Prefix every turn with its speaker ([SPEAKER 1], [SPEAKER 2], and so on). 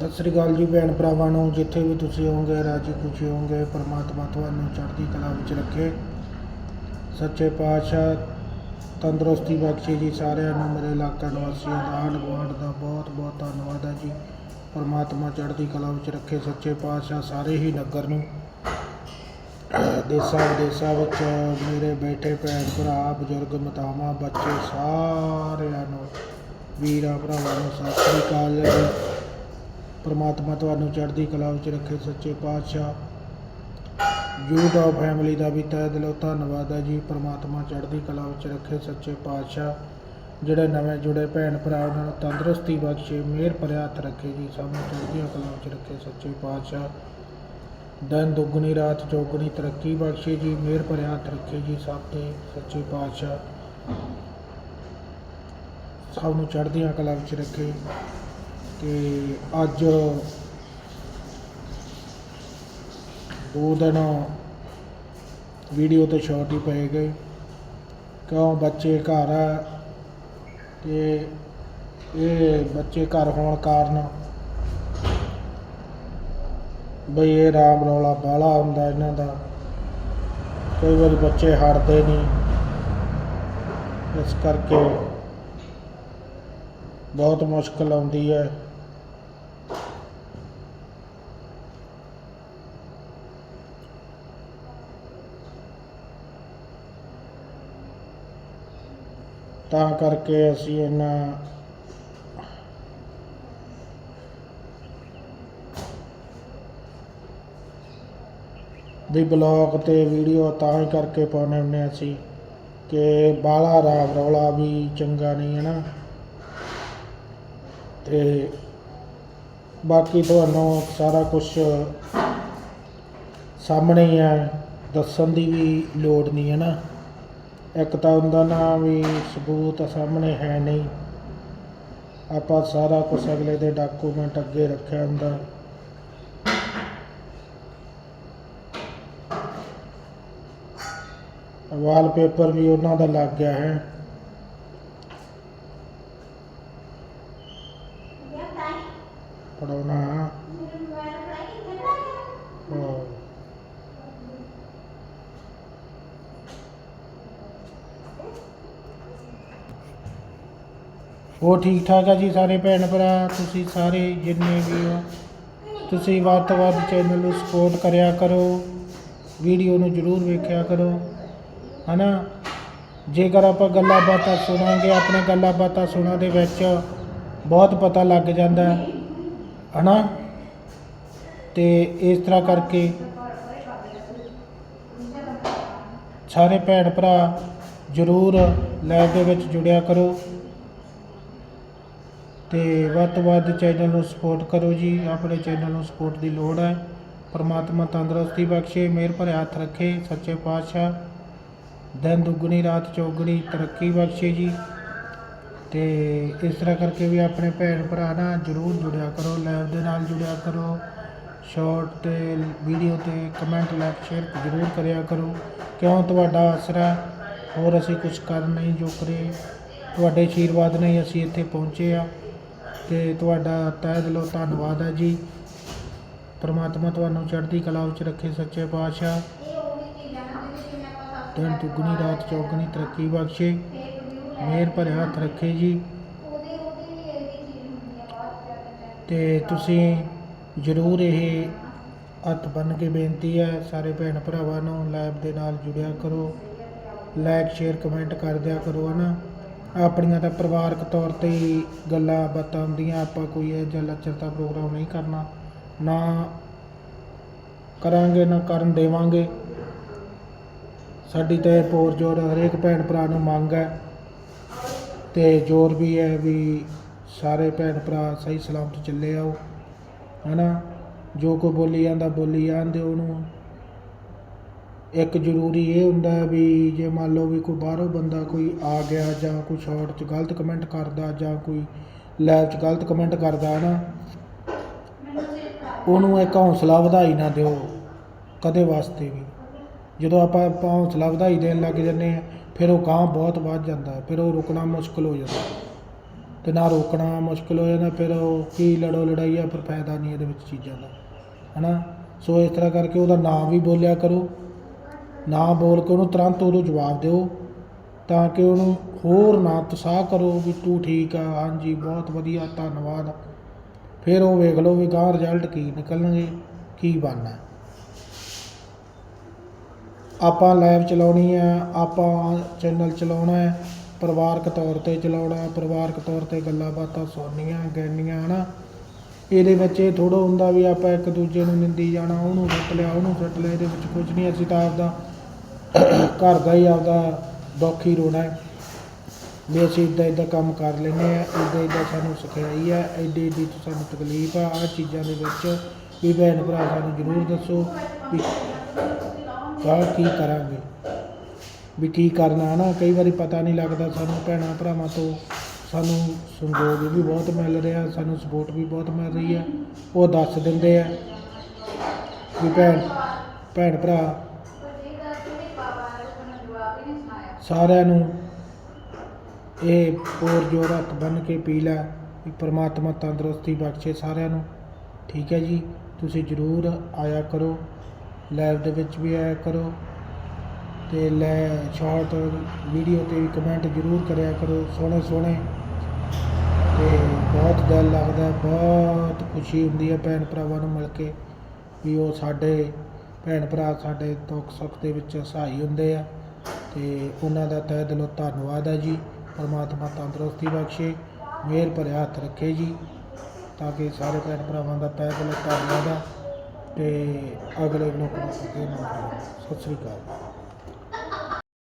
[SPEAKER 1] ਸਤਿ ਸ੍ਰੀ ਅਕਾਲ ਜੀ ਭੈਣ ਭਰਾਵਾਂ ਨੂੰ, ਜਿੱਥੇ ਵੀ ਤੁਸੀਂ ਹੋਵੋਗੇ ਰਾਜੀ ਖੁਸ਼ੀ ਹੋਵੋਗੇ, ਪਰਮਾਤਮਾ ਤੁਹਾਨੂੰ ਚੜ੍ਹਦੀ ਕਲਾ ਵਿੱਚ ਰੱਖੇ। ਸੱਚੇ ਪਾਤਸ਼ਾਹ, ਤੰਦਰੁਸਤੀ ਬਖਸ਼ੇ ਜੀ ਸਾਰਿਆਂ ਨੂੰ, ਮੇਰੇ ਇਲਾਕਾ ਨਿਵਾਸੀਆਂ ਦਾ, ਆਂਢ ਗੁਆਂਢ ਦਾ ਬਹੁਤ ਬਹੁਤ ਧੰਨਵਾਦ ਹੈ ਜੀ। ਪਰਮਾਤਮਾ ਚੜ੍ਹਦੀ ਕਲਾ ਵਿੱਚ ਰੱਖੇ, ਸੱਚੇ ਪਾਤਸ਼ਾਹ ਸਾਰੇ ਹੀ ਨਗਰ ਨੂੰ। ਦੇਸਾਂ ਵਿਦੇਸਾਂ ਵਿੱਚ ਮੇਰੇ ਬੈਠੇ ਭੈਣ ਭਰਾ, ਬਜ਼ੁਰਗ, ਮਾਤਾਵਾਂ, ਬੱਚੇ ਸਾਰਿਆਂ ਨੂੰ, ਵੀਰਾਂ ਭਰਾਵਾਂ ਨੂੰ ਸਤਿ ਸ੍ਰੀ ਅਕਾਲ ਜੀ। ਪਰਮਾਤਮਾ ਤੁਹਾਨੂੰ ਚੜ੍ਹਦੀ ਕਲਾ ਵਿੱਚ ਰੱਖੇ ਸੱਚੇ ਪਾਤਸ਼ਾਹ। YouTube ਫੈਮਿਲੀ ਦਾ ਵੀ ਤਹਿ ਦਿਲੋਂ ਧੰਨਵਾਦ ਹੈ ਜੀ। ਪਰਮਾਤਮਾ ਚੜ੍ਹਦੀ ਕਲਾ ਵਿੱਚ ਰੱਖੇ ਸੱਚੇ ਪਾਤਸ਼ਾਹ, ਜਿਹੜੇ ਨਵੇਂ ਜੁੜੇ ਭੈਣ ਭਰਾ ਉਹਨਾਂ ਨੂੰ ਤੰਦਰੁਸਤੀ ਬਖਸ਼ੇ, ਮਿਹਰ ਭਰਿਆ ਹੱਥ ਰੱਖੇ ਜੀ। ਸਭ ਨੂੰ ਚੜ੍ਹਦੀਆਂ ਕਲਾ ਵਿੱਚ ਰੱਖੇ ਸੱਚੇ ਪਾਤਸ਼ਾਹ। ਦਿਨ ਦੁੱਗਣੀ, ਰਾਤ ਚੌਗਣੀ, ਤਰੱਕੀ ਬਖਸ਼ੇ ਜੀ, ਮਿਹਰ ਭਰਿਆ ਹੱਥ ਰੱਖੇ ਜੀ ਸਭ ਤੇ ਸੱਚੇ ਪਾਤਸ਼ਾਹ। ਸਭ ਨੂੰ ਚੜ੍ਹਦੀਆਂ ਕਲਾ ਵਿੱਚ ਰੱਖੇ। ਤੇ ਅੱਜ ਦੋ ਦਿਨ ਵੀਡੀਓ ਤੇ ਸ਼ਾਰਟ ਹੀ ਪਏ ਗਏ। ਕਿਉਂ? ਬੱਚੇ ਘਰ ਆ ਤੇ ਇਹ ਬੱਚੇ ਘਰ ਹੋਣ ਕਾਰਨ ਬਈ ਇਹ ਰਾਮ ਰੌਲਾ ਬਾਲਾ ਹੁੰਦਾ ਇਹਨਾਂ ਦਾ। ਕਈ ਵਾਰੀ ਬੱਚੇ ਹਟਦੇ ਨਹੀਂ। ਇਸ ਕਰਕੇ ਬਹੁਤ ਮੁਸ਼ਕਲ ਆਉਂਦੀ ਹੈ। ਤਾਂ ਕਰਕੇ ਅਸੀਂ ਇਹਨਾਂ ਵੀ ਬਲੌਗ ਤੇ ਵੀਡੀਓ ਤਾਂ ਹੀ ਕਰਕੇ ਪਾਉਂਦੇ ਹੁੰਦੇ ਹਾਂ ਅਸੀਂ ਕਿ ਬਾਲਾ ਰਾਮ ਰੌਲਾ ਵੀ ਚੰਗਾ ਨਹੀਂ ਹੈ ਨਾ। ਤੇ ਬਾਕੀ ਤੁਹਾਨੂੰ ਸਾਰਾ ਕੁਝ ਸਾਹਮਣੇ ਹੀ ਹੈ, ਦੱਸਣ ਦੀ ਵੀ ਲੋੜ ਨਹੀਂ ਹੈ ਨਾ। ਇੱਕ ਤਾਂ ਹੁੰਦਾ ਨਾ ਵੀ ਸਬੂਤ ਸਾਹਮਣੇ ਹੈ ਨਹੀਂ। ਆਪਾਂ ਸਾਰਾ ਕੁਝ ਅਗਲੇ ਦੇ ਡਾਕੂਮੈਂਟ ਅੱਗੇ ਰੱਖਿਆ ਹੁੰਦਾ। ਵਾਲਪੇਪਰ ਵੀ ਉਹਨਾਂ ਦਾ ਲੱਗ ਗਿਆ ਹੈ। ਪੜਾਉਣਾ ਹਾਂ ਉਹ ਠੀਕ ਠਾਕ ਆ ਜੀ ਸਾਰੇ ਭੈਣ ਭਰਾ? ਤੁਸੀਂ ਸਾਰੇ ਜਿੰਨੇ ਵੀ ਹੋ, ਤੁਸੀਂ ਵੱਧ ਤੋਂ ਵੱਧ ਚੈਨਲ ਨੂੰ ਸਪੋਰਟ ਕਰਿਆ ਕਰੋ। ਵੀਡੀਓ ਨੂੰ ਜ਼ਰੂਰ ਵੇਖਿਆ ਕਰੋ। ਹਨਾ? ਜੇਕਰ ਆਪਾਂ ਗੱਲਾਂ ਬਾਤਾਂ ਸੁਣਾਂਗੇ, ਆਪਣੇ ਗੱਲਾਂ ਬਾਤਾਂ ਸੁਣਨ ਦੇ ਵਿੱਚ ਬਹੁਤ ਪਤਾ ਲੱਗ ਜਾਂਦਾ ਹੈ ਹਨਾ? ਤੇ ਇਸ ਤਰ੍ਹਾਂ ਕਰਕੇ ਸਾਰੇ ਭੈਣ ਭਰਾ ਜ਼ਰੂਰ ਲਾਈਵ ਦੇ ਵਿੱਚ ਜੁੜਿਆ ਕਰੋ। ਤੇ ਵੱਧ ਤੋਂ ਵੱਧ ਚੈਨਲ ਨੂੰ ਸਪੋਰਟ ਕਰੋ ਜੀ। ਆਪਣੇ ਚੈਨਲ ਨੂੰ ਸਪੋਰਟ ਦੀ ਲੋੜ ਹੈ। ਪਰਮਾਤਮਾ ਤੰਦਰੁਸਤੀ ਬਖਸ਼ੇ, ਮਿਹਰ ਭਰੇ ਹੱਥ ਰੱਖੇ, ਸੱਚੇ ਪਾਤਸ਼ਾਹ। ਦਿਨ ਦੁੱਗਣੀ, ਰਾਤ ਚੌਗਣੀ ਤਰੱਕੀ ਬਖਸ਼ੇ ਜੀ। ਤੇ ਇਸ ਤਰ੍ਹਾਂ ਕਰਕੇ ਵੀ ਆਪਣੇ ਭੈਣ ਭਰਾ ਨਾਲ ਜਰੂਰ ਜੁੜਿਆ ਕਰੋ ਲਾਈਵ ਦੇ ਨਾਲ ਜੁੜਿਆ ਕਰੋ। ਸ਼ਾਰਟ ਤੇ ਵੀਡੀਓ ਤੇ ਕਮੈਂਟ ਲਾਈਕ ਸ਼ੇਅਰ ਜਰੂਰ ਕਰਿਆ ਕਰੋ। ਕਿਉਂ? ਤੁਹਾਡਾ ਆਸਰਾ ਹੋਰ ਅਸੀਂ ਕੁਝ ਕਰ ਨਹੀਂ, ਜੋ ਕਰੇ। ਤੁਹਾਡੇ ਆਸ਼ੀਰਵਾਦ ਨਹੀਂ ਅਸੀਂ ਇੱਥੇ ਪਹੁੰਚੇ ਆ ਤੇ ਤੁਹਾਡਾ ਤਹਿ ਦਿਲੋਂ ਧੰਨਵਾਦ ਹੈ ਜੀ। ਪਰਮਾਤਮਾ ਤੁਹਾਨੂੰ ਚੜ੍ਹਦੀ ਕਲਾ ਵਿੱਚ ਰੱਖੇ ਸੱਚੇ ਪਾਤਸ਼ਾਹ। ਦਿਨ ਦੁੱਗਣੀ, ਰਾਤ ਚੌਗਣੀ, ਤਰੱਕੀ ਬਖਸ਼ੇ। ਮਿਹਰ ਭਰੇ ਹੱਥ ਰੱਖੇ ਜੀ। ਤੇ ਤੁਸੀਂ ਜ਼ਰੂਰ ਇਹ ਹੱਥ ਬੰਨ ਕੇ ਬੇਨਤੀ ਹੈ, ਸਾਰੇ ਭੈਣ ਭਰਾਵਾਂ ਨੂੰ ਲਾਈਵ ਦੇ ਨਾਲ ਜੁੜਿਆ ਕਰੋ। ਲਾਈਕ ਸ਼ੇਅਰ ਕਮੈਂਟ ਕਰ ਦਿਆ ਕਰੋ ਹਨਾ ਆਪਣੀਆਂ ਤਾਂ ਪਰਿਵਾਰਕ ਤੌਰ ਤੇ ਹੀ ਗੱਲਾਂ ਬਾਤਾਂ ਹੁੰਦੀਆਂ, ਆਪਾਂ ਕੋਈ ਇਹ ਜਿਹਾ ਲੱਚਰਤਾ ਪ੍ਰੋਗਰਾਮ ਨਹੀਂ ਕਰਨਾ। ਨਾ ਕਰਾਂਗੇ, ਨਾ ਕਰਨ ਦੇਵਾਂਗੇ। ਸਾਡੀ ਤਾਂ ਇਹ ਪੋਰ ਜੋਰ ਹਰੇਕ ਭੈਣ ਭਰਾ ਨੂੰ ਮੰਗ ਹੈ ਤੇ ਜੋਰ ਵੀ ਹੈ ਵੀ ਸਾਰੇ ਭੈਣ ਭਰਾ ਸਹੀ ਸਲਾਮਤ ਚੱਲੇ ਆਓ, ਹਨਾ? ਜੋ ਕੋ ਬੋਲੀ ਜਾਂਦਾ, ਬੋਲੀ ਜਾਂਦੇ ਉਹਨੂੰ। ਇੱਕ ਜ਼ਰੂਰੀ ਇਹ ਹੁੰਦਾ ਵੀ ਜੇ ਮੰਨ ਲਓ ਵੀ ਕੋਈ ਬਾਹਰੋਂ ਬੰਦਾ ਕੋਈ ਆ ਗਿਆ ਜਾਂ ਕੋਈ ਸ਼ਾਰਟ 'ਚ ਗਲਤ ਕਮੈਂਟ ਕਰਦਾ ਜਾਂ ਕੋਈ ਲਾਈਵ 'ਚ ਗਲਤ ਕਮੈਂਟ ਕਰਦਾ ਹੈ ਨਾ, ਉਹਨੂੰ ਇੱਕ ਹੌਸਲਾ ਵਧਾਈ ਨਾ ਦਿਓ ਕਦੇ ਵਾਸਤੇ ਵੀ। ਜਦੋਂ ਆਪਾਂ ਆਪਾਂ ਹੌਸਲਾ ਵਧਾਈ ਦੇਣ ਲੱਗ ਜੰਨੇ ਆ ਫਿਰ ਉਹ ਗਾਂਹ ਬਹੁਤ ਵੱਧ ਜਾਂਦਾ, ਫਿਰ ਉਹ ਰੁਕਣਾ ਮੁਸ਼ਕਲ ਹੋ ਜਾਂਦਾ। ਤੇ ਨਾ ਰੋਕਣਾ ਮੁਸ਼ਕਲ ਹੋ ਜਾਂਦਾ, ਫਿਰ ਉਹ ਕੀ ਲੜੋ ਲੜਾਈ ਆ, ਫਿਰ ਫਾਇਦਾ ਨਹੀਂ ਇਹਦੇ ਵਿੱਚ ਚੀਜ਼ਾਂ ਦਾ। ਹਨਾ? ਸੋ ਇਸ ਤਰ੍ਹਾਂ ਕਰਕੇ ਉਹਦਾ ਨਾਂ ਵੀ ਬੋਲਿਆ ਕਰੋ। ਨਾ ਬੋਲ ਕੇ ਉਹਨੂੰ ਤੁਰੰਤ ਉਦੋਂ ਜਵਾਬ ਦਿਓ, ਤਾਂ ਕਿ ਉਹਨੂੰ ਹੋਰ ਨਾ ਉਤਸ਼ਾਹ ਕਰੋ ਵੀ ਤੂੰ ਠੀਕ ਆ, ਹਾਂਜੀ, ਬਹੁਤ ਵਧੀਆ, ਧੰਨਵਾਦ। ਫਿਰ ਉਹ ਵੇਖ ਲਓ ਵੀ ਗਾਂ ਰਿਜ਼ਲਟ ਕੀ ਨਿਕਲਣਗੇ, ਕੀ ਬਣਨਾ। ਆਪਾਂ ਲਾਈਵ ਚਲਾਉਣੀ ਆ, ਆਪਾਂ ਚੈਨਲ ਚਲਾਉਣਾ ਹੈ ਪਰਿਵਾਰਕ ਤੌਰ ਤੇ ਚਲਾਉਣਾ, ਪਰਿਵਾਰਕ ਤੌਰ ਤੇ ਗੱਲਾਂ ਬਾਤਾਂ ਸੁਣਨੀਆਂ ਗੈਣੀਆਂ ਹਨਾ। ਇਹਦੇ ਵਿੱਚ ਇਹ ਥੋੜ੍ਹਾ ਹੁੰਦਾ ਵੀ ਆਪਾਂ ਇੱਕ ਦੂਜੇ ਨੂੰ ਨਿੰਦੀ ਜਾਣਾ, ਉਹਨੂੰ ਸੁੱਟ ਲਿਆ, ਉਹਨੂੰ ਸੁੱਟ ਲਿਆ, ਇਹਦੇ ਵਿੱਚ ਕੁਝ ਨਹੀਂ, ਅਸੀਂ ਤਾਂ ਆਪਦਾ ਘਰ ਦਾ ਹੀ ਆਪਦਾ ਦੁੱਖ ਰੋਣਾ ਹੈ। ਵੀ ਅਸੀਂ ਇੱਦਾਂ ਇੱਦਾਂ ਕੰਮ ਕਰ ਲੈਂਦੇ ਆ ਇੱਦਾਂ ਇੱਦਾਂ ਸਾਨੂੰ ਸਿਖਾਈ ਆ ਐਡੀ ਐਡੀ ਸਾਨੂੰ ਤਕਲੀਫ ਆ, ਆਹ ਚੀਜ਼ਾਂ ਦੇ ਵਿੱਚ ਵੀ ਭੈਣ ਭਰਾ ਸਾਨੂੰ ਜ਼ਰੂਰ ਦੱਸੋ ਵੀ ਕਾ ਕੀ ਕਰਾਂਗੇ। ਵੀ ਕੀ ਕਰਨਾ ਹੈ ਨਾ, ਕਈ ਵਾਰੀ ਪਤਾ ਨਹੀਂ ਲੱਗਦਾ ਸਾਨੂੰ ਭੈਣਾਂ ਭਰਾਵਾਂ ਤੋਂ ਸਾਨੂੰ ਸੰਯੋਗ ਵੀ ਬਹੁਤ ਮਿਲ ਰਿਹਾ, ਸਾਨੂੰ ਸਪੋਰਟ ਵੀ ਬਹੁਤ ਮਿਲ ਰਹੀ ਹੈ। ਉਹ ਦੱਸ ਦਿੰਦੇ ਆ ਵੀ ਭੈਣ ਭੈਣ ਭਰਾ ਸਾਰਿਆਂ ਨੂੰ ਇਹ ਪੋਰ ਜੋਰ ਹੱਥ ਬੰਨ ਕੇ ਪੀ ਲੈ ਵੀ ਪ੍ਰਮਾਤਮਾ ਤੰਦਰੁਸਤੀ ਬਖਸ਼ੇ ਸਾਰਿਆਂ ਨੂੰ। ਠੀਕ ਹੈ ਜੀ, ਤੁਸੀਂ ਜ਼ਰੂਰ ਆਇਆ ਕਰੋ, ਲਾਈਵ ਦੇ ਵਿੱਚ ਵੀ ਆਇਆ ਕਰੋ ਤੇ ਲੈ ਸ਼ਾਰਟ ਵੀਡੀਓ ਤੇ ਵੀ ਕਮੈਂਟ ਜ਼ਰੂਰ ਕਰਿਆ ਕਰੋ ਸੋਹਣੇ ਸੋਹਣੇ। ਤੇ ਬਹੁਤ ਦਿਲ ਲੱਗਦਾ, ਬਹੁਤ ਖੁਸ਼ੀ ਹੁੰਦੀ ਹੈ ਭੈਣ ਭਰਾਵਾਂ ਨੂੰ ਮਿਲ ਕੇ ਵੀ ਉਹ ਸਾਡੇ ਭੈਣ ਭਰਾ ਸਾਡੇ ਦੁੱਖ ਸੁੱਖ ਦੇ ਵਿੱਚ ਸਹਾਈ ਹੁੰਦੇ ਆ। ਤੇ ਉਹਨਾਂ ਦਾ ਤਹਿ ਦਿਲੋਂ ਧੰਨਵਾਦ ਹੈ ਜੀ। ਪਰਮਾਤਮਾ ਤੰਦਰੁਸਤੀ ਬਖਸ਼ੇ, ਮਿਹਰ ਭਰਿਆ ਹੱਥ ਰੱਖੇ ਜੀ, ਤਾਂ ਕਿ ਸਾਰੇ ਭੈਣ ਭਰਾਵਾਂ ਦਾ ਤਹਿ ਦਿਲੋਂ ਧੰਨਵਾਦ ਹੈ ਤੇ ਅਗਲੇ ਵਲੋਗ ਨੂੰ ਸਤਿ ਸ੍ਰੀ ਅਕਾਲ।